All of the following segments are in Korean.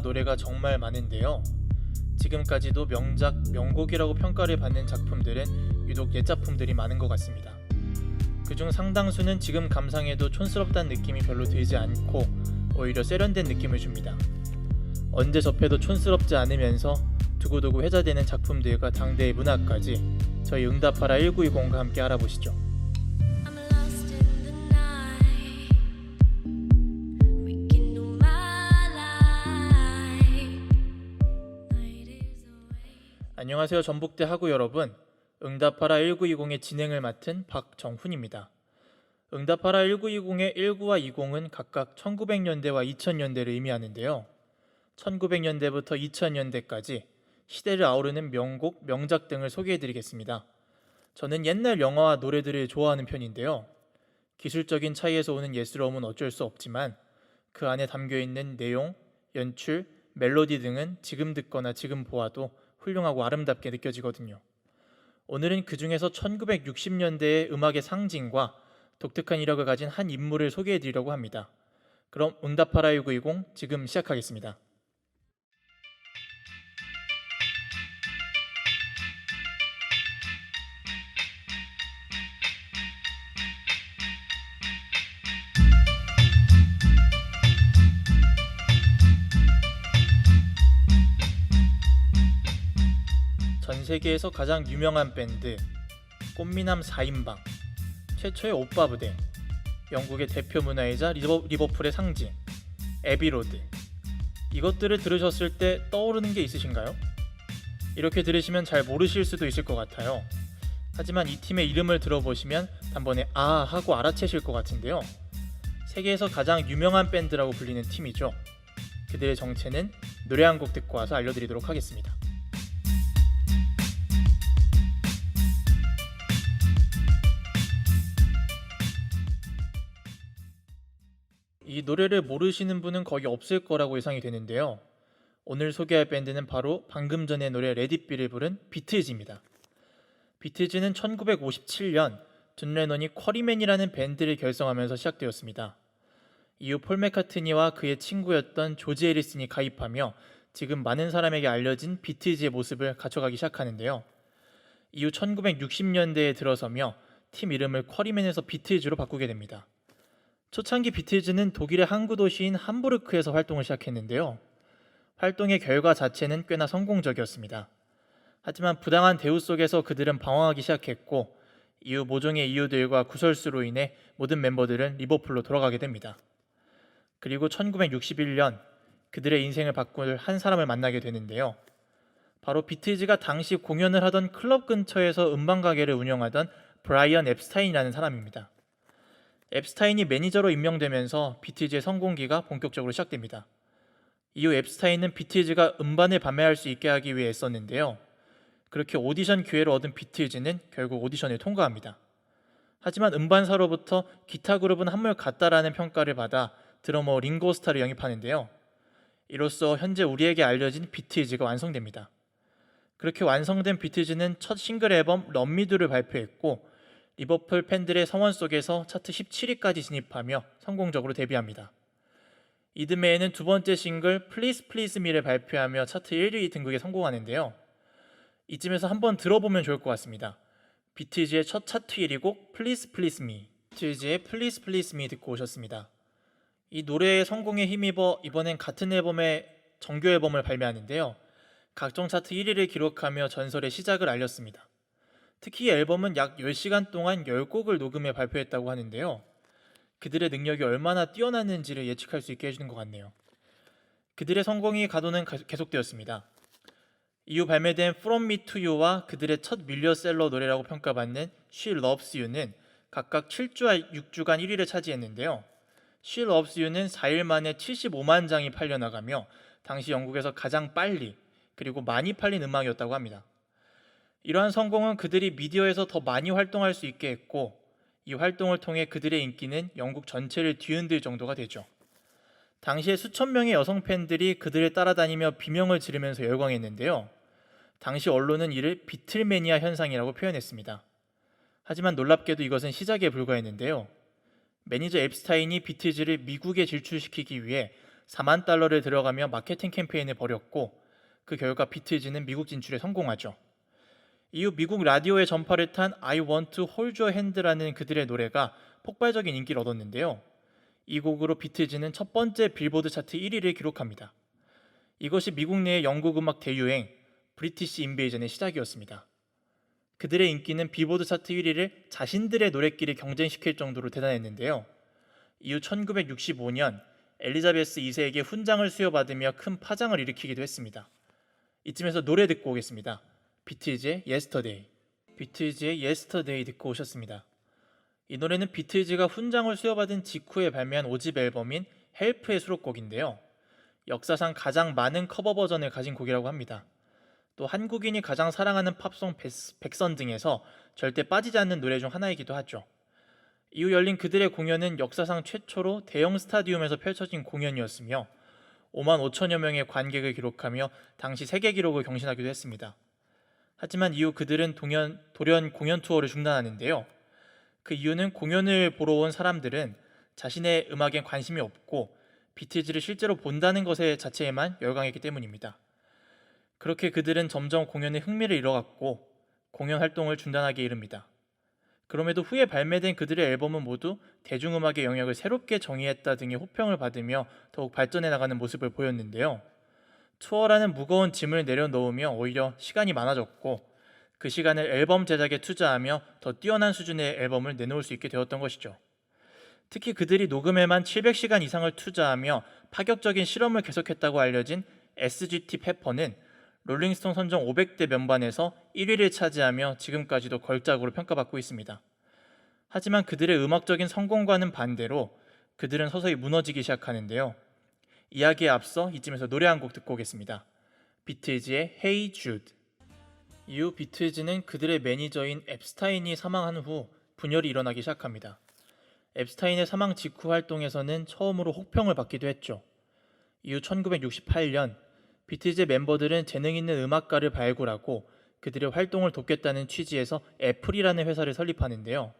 노래가 정말 많은데요. 지금까지도 명작, 명곡이라고 평가를 받는 작품들은 유독 옛작품들이 많은 것 같습니다. 그중 상당수는 지금 감상해도 촌스럽다는 느낌이 별로 들지 않고 오히려 세련된 느낌을 줍니다. 언제 접해도 촌스럽지 않으면서 두고두고 회자되는 작품들과 당대의 문화까지 저희 응답하라 1920과 함께 알아보시죠. 안녕하세요 전북대 학우 여러분. 응답하라 1920의 진행을 맡은 박정훈입니다. 응답하라 1920의 19와 20은 각각 1900년대와 2000년대를 의미하는데요. 1900년대부터 2000년대까지 시대를 아우르는 명곡, 명작 등을 소개해드리겠습니다. 저는 옛날 영화와 노래들을 좋아하는 편인데요. 기술적인 차이에서 오는 예스러움은 어쩔 수 없지만 그 안에 담겨 있는 내용, 연출, 멜로디 등은 지금 듣거나 지금 보아도 훌륭하고 아름답게 느껴지거든요. 오늘은 그 중에서 1960년대의 음악의 상징과 독특한 이력을 가진 한 인물을 소개해 드리려고 합니다. 그럼 응답하라 1920 지금 시작하겠습니다. 세계에서 가장 유명한 밴드 꽃미남 4인방 최초의 오빠 부대 영국의 대표 문화이자 리버, 리버풀의 상징 에비로드. 이것들을 들으셨을 때 떠오르는 게 있으신가요? 이렇게 들으시면 잘 모르실 수도 있을 것 같아요. 하지만 이 팀의 이름을 들어보시면 단번에 아 하고 알아채실 것 같은데요. 세계에서 가장 유명한 밴드라고 불리는 팀이죠. 그들의 정체는 노래 한 곡 듣고 와서 알려드리도록 하겠습니다 이 노래를 모르시는 분은 거의 없을 거라고 예상이 되는데요. 오늘 소개할 밴드는 바로 방금 전에 노래 레디비를 부른 비틀즈입니다. 비틀즈는 1957년 존 레논이 쿼리맨이라는 밴드를 결성하면서 시작되었습니다. 이후 폴 맥카트니와 그의 친구였던 조지 에리슨이 가입하며 지금 많은 사람에게 알려진 비틀즈의 모습을 갖춰가기 시작하는데요. 이후 1960년대에 들어서며 팀 이름을 쿼리맨에서 비틀즈로 바꾸게 됩니다. 초창기 비틀즈는 독일의 항구 도시인 함부르크에서 활동을 시작했는데요. 활동의 결과 자체는 꽤나 성공적이었습니다. 하지만 부당한 대우 속에서 그들은 방황하기 시작했고 이후 모종의 이유들과 구설수로 인해 모든 멤버들은 리버풀로 돌아가게 됩니다. 그리고 1961년 그들의 인생을 바꿀 한 사람을 만나게 되는데요. 바로 비틀즈가 당시 공연을 하던 클럽 근처에서 음반 가게를 운영하던 브라이언 앱스타인이라는 사람입니다. 앱스타인이 매니저로 임명되면서 비틀즈의 성공기가 본격적으로 시작됩니다. 이후 앱스타인은 비틀즈가 음반을 판매할 수 있게 하기 위해 애썼는데요. 그렇게 오디션 기회를 얻은 비틀즈는 결국 오디션을 통과합니다. 하지만 음반사로부터 기타 그룹은 한물 같다라는 평가를 받아 드러머 링고스타를 영입하는데요. 이로써 현재 우리에게 알려진 비틀즈가 완성됩니다. 그렇게 완성된 비틀즈는 첫 싱글 앨범 런미두를 발표했고 리버풀 팬들의 성원 속에서 차트 17위까지 진입하며 성공적으로 데뷔합니다. 이듬해에는 두 번째 싱글 Please Please Me를 발표하며 차트 1위 등극에 성공하는데요. 이쯤에서 한번 들어보면 좋을 것 같습니다. 비틀즈의 첫 차트 1위 곡 Please Please Me 비틀즈의 Please Please Me 듣고 오셨습니다. 이 노래의 성공에 힘입어 이번엔 같은 앨범의 정규 앨범을 발매하는데요. 각종 차트 1위를 기록하며 전설의 시작을 알렸습니다. 특히 이 앨범은 약 10시간 동안 10곡을 녹음해 발표했다고 하는데요. 그들의 능력이 얼마나 뛰어났는지를 예측할 수 있게 해주는 것 같네요. 그들의 성공이 가도는 가- 계속되었습니다. 이후 발매된 From Me to You와 그들의 첫 밀리어셀러 노래라고 평가받는 She Loves You는 각각 7주와 6주간 1위를 차지했는데요. She Loves You는 4일 만에 75만 장이 팔려나가며 당시 영국에서 가장 빨리 그리고 많이 팔린 음악이었다고 합니다. 이러한 성공은 그들이 미디어에서 더 많이 활동할 수 있게 했고 이 활동을 통해 그들의 인기는 영국 전체를 뒤흔들 정도가 되죠. 당시에 수천 명의 여성 팬들이 그들을 따라다니며 비명을 지르면서 열광했는데요. 당시 언론은 이를 비틀매니아 현상이라고 표현했습니다. 하지만 놀랍게도 이것은 시작에 불과했는데요. 매니저 앱스타인이 비틀즈를 미국에 진출시키기 위해 4만 달러를 들어가며 마케팅 캠페인을 벌였고 그 결과 비틀즈는 미국 진출에 성공하죠. 이후 미국 라디오의 전파를 탄 I Want to Hold Your Hand라는 그들의 노래가 폭발적인 인기를 얻었는데요. 이 곡으로 비틀즈는 첫 번째 빌보드 차트 1위를 기록합니다. 이것이 미국 내의 영국 음악 대유행 브리티시 인베이전의 시작이었습니다. 그들의 인기는 빌보드 차트 1위를 자신들의 노래끼리 경쟁시킬 정도로 대단했는데요. 이후 1965년 엘리자베스 2세에게 훈장을 수여받으며 큰 파장을 일으키기도 했습니다. 이쯤에서 노래 듣고 오겠습니다. 비틀즈의 Yesterday. 비틀즈의 Yesterday 듣고 오셨습니다. 이 노래는 비틀즈가 훈장을 수여받은 직후에 발매한 5집 앨범인 헬프의 수록곡인데요. 역사상 가장 많은 커버 버전을 가진 곡이라고 합니다. 또 한국인이 가장 사랑하는 팝송 백선 등에서 절대 빠지지 않는 노래 중 하나이기도 하죠. 이후 열린 그들의 공연은 역사상 최초로 대형 스타디움에서 펼쳐진 공연이었으며 5만 5천여 명의 관객을 기록하며 당시 세계 기록을 경신하기도 했습니다. 하지만 이후 그들은 동연, 돌연 공연 투어를 중단하는데요. 그 이유는 공연을 보러 온 사람들은 자신의 음악에 관심이 없고 비틀즈를 실제로 본다는 것에 자체에만 열광했기 때문입니다. 그렇게 그들은 점점 공연에 흥미를 잃어갔고 공연 활동을 중단하게 이릅니다. 그럼에도 후에 발매된 그들의 앨범은 모두 대중음악의 영역을 새롭게 정의했다 등의 호평을 받으며 더욱 발전해 나가는 모습을 보였는데요. 투어라는 무거운 짐을 내려놓으며 오히려 시간이 많아졌고 그 시간을 앨범 제작에 투자하며 더 뛰어난 수준의 앨범을 내놓을 수 있게 되었던 것이죠. 특히 그들이 녹음에만 700시간 이상을 투자하며 파격적인 실험을 계속했다고 알려진 SGT 페퍼는 롤링스톤 선정 500대 명반에서 1위를 차지하며 지금까지도 걸작으로 평가받고 있습니다. 하지만 그들의 음악적인 성공과는 반대로 그들은 서서히 무너지기 시작하는데요. 이야기에 앞서 이쯤에서 노래 한 곡 듣고 오겠습니다. 비틀즈의 Hey Jude. 이후 비틀즈는 그들의 매니저인 앱스타인이 사망한 후 분열이 일어나기 시작합니다. 앱스타인의 사망 직후 활동에서는 처음으로 혹평을 받기도 했죠. 이후 1968년 비틀즈 멤버들은 재능 있는 음악가를 발굴하고 그들의 활동을 돕겠다는 취지에서 애플이라는 회사를 설립하는데요.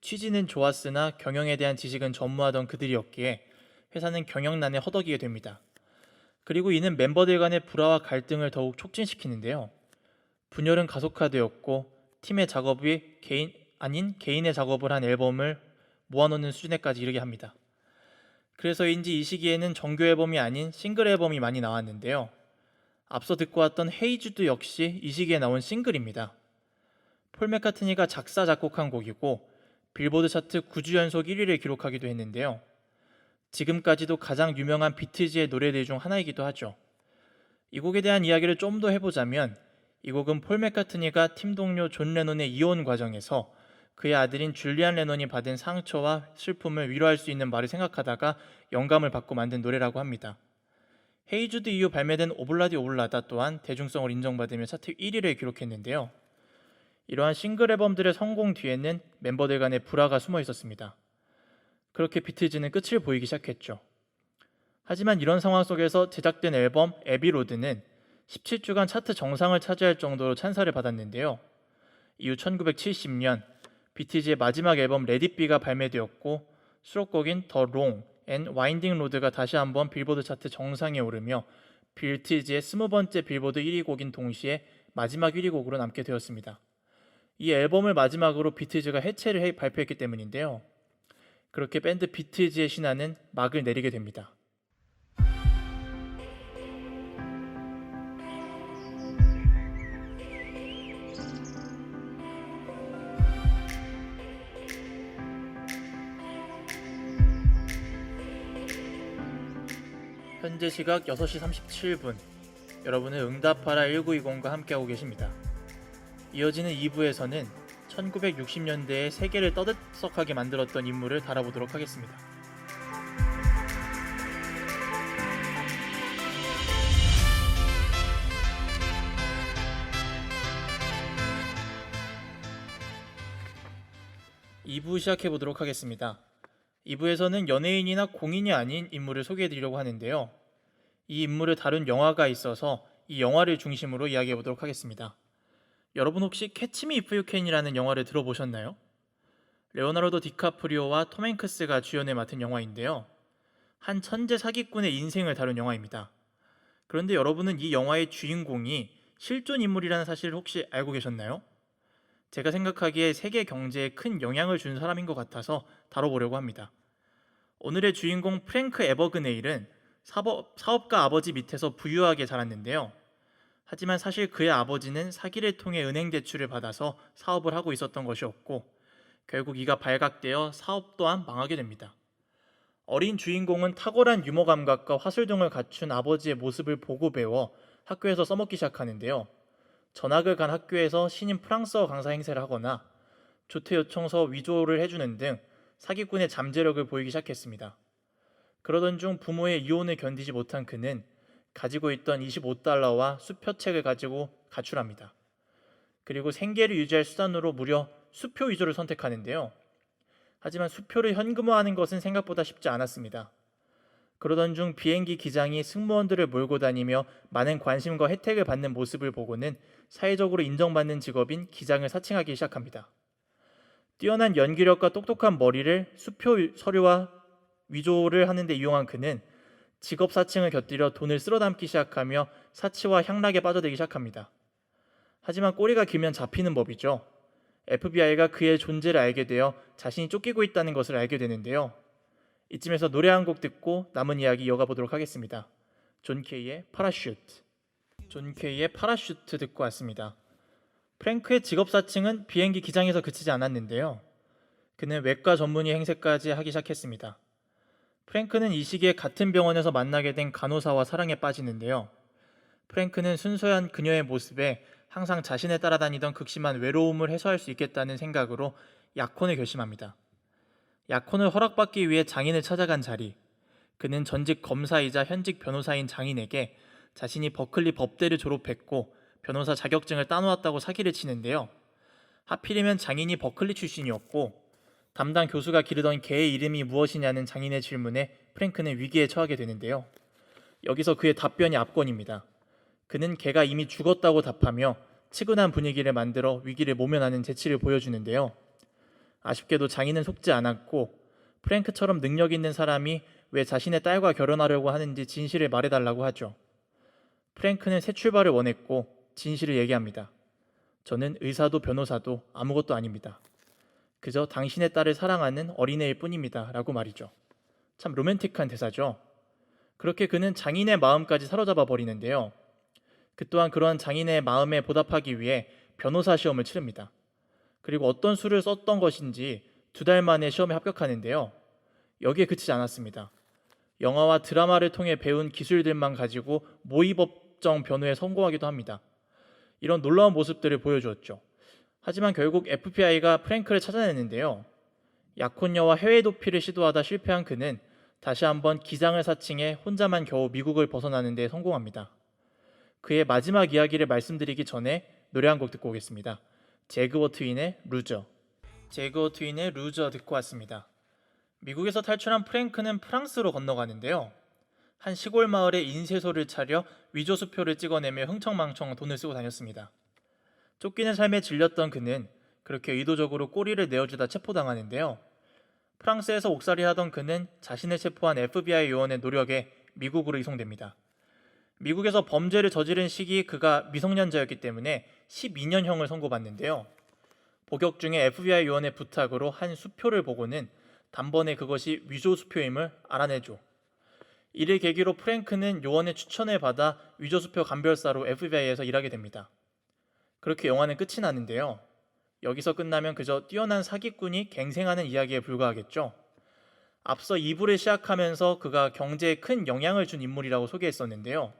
취지는 좋았으나 경영에 대한 지식은 전무하던 그들이었기에 회사는 경영난에 허덕이게 됩니다. 그리고 이는 멤버들 간의 불화와 갈등을 더욱 촉진시키는데요. 분열은 가속화되었고 팀의 작업이 개인 아닌 개인의 작업을 한 앨범을 모아놓는 수준에까지 이르게 합니다. 그래서인지 이 시기에는 정규 앨범이 아닌 싱글 앨범이 많이 나왔는데요. 앞서 듣고 왔던 헤이즈도 역시 이 시기에 나온 싱글입니다. 폴 맥카트니가 작사 작곡한 곡이고 빌보드 차트 9주 연속 1위를 기록하기도 했는데요. 지금까지도 가장 유명한 비트즈의 노래들 중 하나이기도 하죠. 이 곡에 대한 이야기를 좀 더 해보자면 이 곡은 폴 맥카트니가 팀 동료 존 레논의 이혼 과정에서 그의 아들인 줄리안 레논이 받은 상처와 슬픔을 위로할 수 있는 말을 생각하다가 영감을 받고 만든 노래라고 합니다. 헤이주드 이후 발매된 오블라디 오블라다 또한 대중성을 인정받으며 차트 1위를 기록했는데요. 이러한 싱글 앨범들의 성공 뒤에는 멤버들 간의 불화가 숨어 있었습니다. 그렇게 비틀즈는 끝을 보이기 시작했죠. 하지만 이런 상황 속에서 제작된 앨범 에비로드는 17주간 차트 정상을 차지할 정도로 찬사를 받았는데요. 이후 1970년 비티즈의 마지막 앨범 레디비가 발매되었고 수록곡인 더 롱 앤 와인딩 로드가 다시 한번 빌보드 차트 정상에 오르며 빌티즈의 스무 번째 빌보드 1위 곡인 동시에 마지막 1위 곡으로 남게 되었습니다. 이 앨범을 마지막으로 비티즈가 해체를 해 발표했기 때문인데요. 그렇게 밴드 비티즈의 신화는 막을 내리게 됩니다. 현재 시각 6시 37분. 여러분은 응답하라 1920과 함께하고 계십니다. 이어지는 2부에서는 1960년대에 세계를 떠들썩하게 만들었던 인물을 다뤄보도록 하겠습니다. 이부 시작해 보도록 하겠습니다. 2부에서는 연예인이나 공인이 아닌 인물을 소개해 드리려고 하는데요. 이 인물을 다룬 영화가 있어서 이 영화를 중심으로 이야기해 보도록 하겠습니다. 여러분 혹시 캐치미 이프 유캔이라는 영화를 들어보셨나요? 레오나르도 디카프리오와 톰 행크스가 주연을 맡은 영화인데요. 한 천재 사기꾼의 인생을 다룬 영화입니다. 그런데 여러분은 이 영화의 주인공이 실존 인물이라는 사실을 혹시 알고 계셨나요? 제가 생각하기에 세계 경제에 큰 영향을 준 사람인 것 같아서 다뤄보려고 합니다. 오늘의 주인공 프랭크 에버그네일은 사법, 사업가 아버지 밑에서 부유하게 자랐는데요. 하지만 사실 그의 아버지는 사기를 통해 은행 대출을 받아서 사업을 하고 있었던 것이었고 결국 이가 발각되어 사업 또한 망하게 됩니다. 어린 주인공은 탁월한 유머 감각과 화술등을 갖춘 아버지의 모습을 보고 배워 학교에서 써먹기 시작하는데요. 전학을 간 학교에서 신인 프랑스어 강사 행세를 하거나 조퇴 요청서 위조를 해주는 등 사기꾼의 잠재력을 보이기 시작했습니다. 그러던 중 부모의 이혼을 견디지 못한 그는 가지고 있던 25달러와 수표책을 가지고 가출합니다. 그리고 생계를 유지할 수단으로 무려 수표 위조를 선택하는데요. 하지만 수표를 현금화하는 것은 생각보다 쉽지 않았습니다. 그러던 중 비행기 기장이 승무원들을 몰고 다니며 많은 관심과 혜택을 받는 모습을 보고는 사회적으로 인정받는 직업인 기장을 사칭하기 시작합니다. 뛰어난 연기력과 똑똑한 머리를 수표 서류와 위조를 하는데 이용한 그는 직업 사칭을 곁들여 돈을 쓸어 담기 시작하며 사치와 향락에 빠져들기 시작합니다. 하지만 꼬리가 길면 잡히는 법이죠. FBI가 그의 존재를 알게 되어 자신이 쫓기고 있다는 것을 알게 되는데요. 이쯤에서 노래 한 곡 듣고 남은 이야기 이어가 보도록 하겠습니다. 존 케이의 파라슈트. 존 케이의 파라슈트 듣고 왔습니다. 프랭크의 직업 사칭은 비행기 기장에서 그치지 않았는데요. 그는 외과 전문의 행세까지 하기 시작했습니다. 프랭크는 이 시기에 같은 병원에서 만나게 된 간호사와 사랑에 빠지는데요. 프랭크는 순수한 그녀의 모습에 항상 자신을 따라다니던 극심한 외로움을 해소할 수 있겠다는 생각으로 약혼을 결심합니다. 약혼을 허락받기 위해 장인을 찾아간 자리. 그는 전직 검사이자 현직 변호사인 장인에게 자신이 버클리 법대를 졸업했고 변호사 자격증을 따놓았다고 사기를 치는데요. 하필이면 장인이 버클리 출신이었고 담당 교수가 기르던 개의 이름이 무엇이냐는 장인의 질문에 프랭크는 위기에 처하게 되는데요. 여기서 그의 답변이 압권입니다. 그는 개가 이미 죽었다고 답하며 치근한 분위기를 만들어 위기를 모면하는 재치를 보여주는데요. 아쉽게도 장인은 속지 않았고 프랭크처럼 능력 있는 사람이 왜 자신의 딸과 결혼하려고 하는지 진실을 말해달라고 하죠. 프랭크는 새 출발을 원했고 진실을 얘기합니다. 저는 의사도 변호사도 아무것도 아닙니다. 그저 당신의 딸을 사랑하는 어린애일 뿐입니다. 라고 말이죠. 참 로맨틱한 대사죠. 그렇게 그는 장인의 마음까지 사로잡아 버리는데요. 그 또한 그러한 장인의 마음에 보답하기 위해 변호사 시험을 치릅니다. 그리고 어떤 수를 썼던 것인지 두 달 만에 시험에 합격하는데요. 여기에 그치지 않았습니다. 영화와 드라마를 통해 배운 기술들만 가지고 모의법정 변호에 성공하기도 합니다. 이런 놀라운 모습들을 보여주었죠. 하지만 결국 FBI가 프랭크를 찾아내는데요. 약혼녀와 해외 도피를 시도하다 실패한 그는 다시 한번 기장을 사칭해 혼자만 겨우 미국을 벗어나는 데 성공합니다. 그의 마지막 이야기를 말씀드리기 전에 노래 한 곡 듣고 오겠습니다. 제그워 트윈의 루저. 제그워 트윈의 루저 듣고 왔습니다. 미국에서 탈출한 프랭크는 프랑스로 건너가는데요. 한 시골 마을에 인쇄소를 차려 위조 수표를 찍어내며 흥청망청 돈을 쓰고 다녔습니다. 쫓기는 삶에 질렸던 그는 그렇게 의도적으로 꼬리를 내어주다 체포당하는데요. 프랑스에서 옥살이 하던 그는 자신을 체포한 FBI 요원의 노력에 미국으로 이송됩니다. 미국에서 범죄를 저지른 시기 그가 미성년자였기 때문에 12년형을 선고받는데요. 복역 중에 FBI 요원의 부탁으로 한 수표를 보고는 단번에 그것이 위조 수표임을 알아내죠. 이를 계기로 프랭크는 요원의 추천을 받아 위조 수표 감별사로 FBI에서 일하게 됩니다. 그렇게 영화는 끝이 나는데요. 여기서 끝나면 그저 뛰어난 사기꾼이 갱생하는 이야기에 불과하겠죠. 앞서 2부를 시작하면서 그가 경제에 큰 영향을 준 인물이라고 소개했었는데요.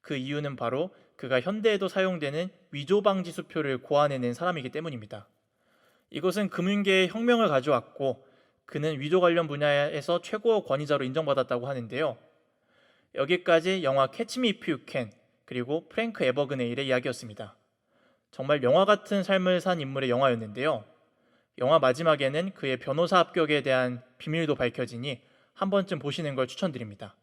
그 이유는 바로 그가 현대에도 사용되는 위조 방지 수표를 고안해낸 사람이기 때문입니다. 이것은 금융계에 혁명을 가져왔고 그는 위조 관련 분야에서 최고 권위자로 인정받았다고 하는데요. 여기까지 영화 캐치 미 이프 유캔 그리고 프랭크 에버그네일의 이야기였습니다. 정말 영화 같은 삶을 산 인물의 영화였는데요. 영화 마지막에는 그의 변호사 합격에 대한 비밀도 밝혀지니 한 번쯤 보시는 걸 추천드립니다.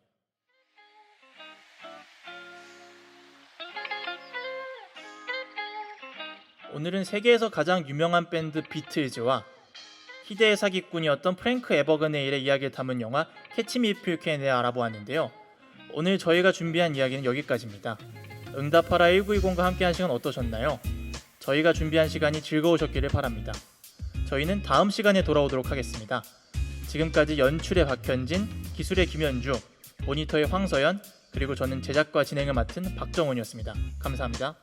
오늘은 세계에서 가장 유명한 밴드 비틀즈와 희대의 사기꾼이었던 프랭크 에버근의 일의 이야기를 담은 영화 캐치 미 이프 캔에 대해 알아보았는데요. 오늘 저희가 준비한 이야기는 여기까지입니다. 응답하라 1920과 함께한 시간 어떠셨나요? 저희가 준비한 시간이 즐거우셨기를 바랍니다. 저희는 다음 시간에 돌아오도록 하겠습니다. 지금까지 연출의 박현진, 기술의 김현주, 모니터의 황서연, 그리고 저는 제작과 진행을 맡은 박정훈이었습니다. 감사합니다.